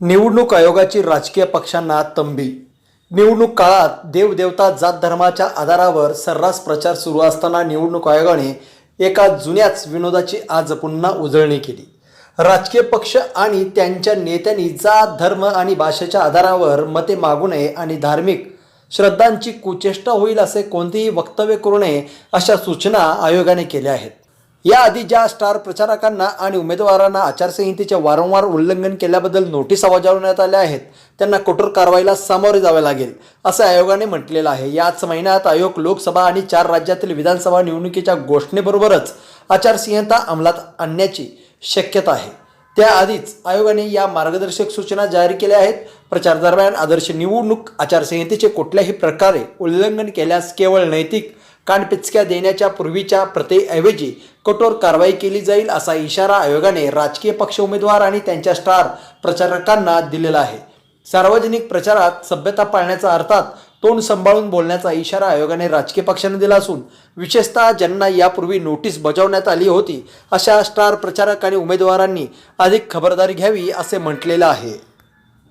निवडणूक आयोगाची राजकीय पक्षांना तंबी. निवडणूक काळात देवदेवता जात धर्माच्या आधारावर सर्रास प्रचार सुरू असताना निवडणूक आयोगाने एका जुन्याच विनोदाची आज पुन्हा उजळणी केली. राजकीय पक्ष आणि त्यांच्या नेत्यांनी जात धर्म आणि भाषेच्या आधारावर मते मागू नये आणि धार्मिक श्रद्धांची कुचेष्टा होईल असे कोणतेही वक्तव्य करू नये अशा सूचना आयोगाने केल्या आहेत. याआधी ज्या स्टार प्रचारकांना आणि उमेदवारांना आचारसंहितेचे वारंवार उल्लंघन केल्याबद्दल नोटीसा बजावण्यात आल्या आहेत त्यांना कठोर कारवाईला सामोरे जावे लागेल असं आयोगाने म्हटलेलं आहे. याच महिन्यात आयोग लोकसभा आणि चार राज्यातील विधानसभा निवडणुकीच्या घोषणेबरोबरच आचारसंहिता अंमलात आणण्याची शक्यता आहे. त्याआधीच आयोगाने या मार्गदर्शक सूचना जारी केल्या आहेत. प्रचार दरम्यान आदर्श निवडणूक आचारसंहितेचे कुठल्याही प्रकारे उल्लंघन केल्यास केवळ नैतिक कानपिचक्या देण्याच्या पूर्वीच्या प्रतेऐवजी कठोर कारवाई केली जाईल असा इशारा आयोगाने राजकीय पक्ष उमेदवार आणि त्यांच्या स्टार प्रचारकांना दिलेला आहे. सार्वजनिक प्रचारात सभ्यता पाळण्याचा अर्थात तोंड सांभाळून बोलण्याचा इशारा आयोगाने राजकीय पक्षांना दिला असून विशेषतः ज्यांना यापूर्वी नोटीस बजावण्यात आली होती अशा स्टार प्रचारक आणि उमेदवारांनी अधिक खबरदारी घ्यावी असे म्हटलेलं आहे.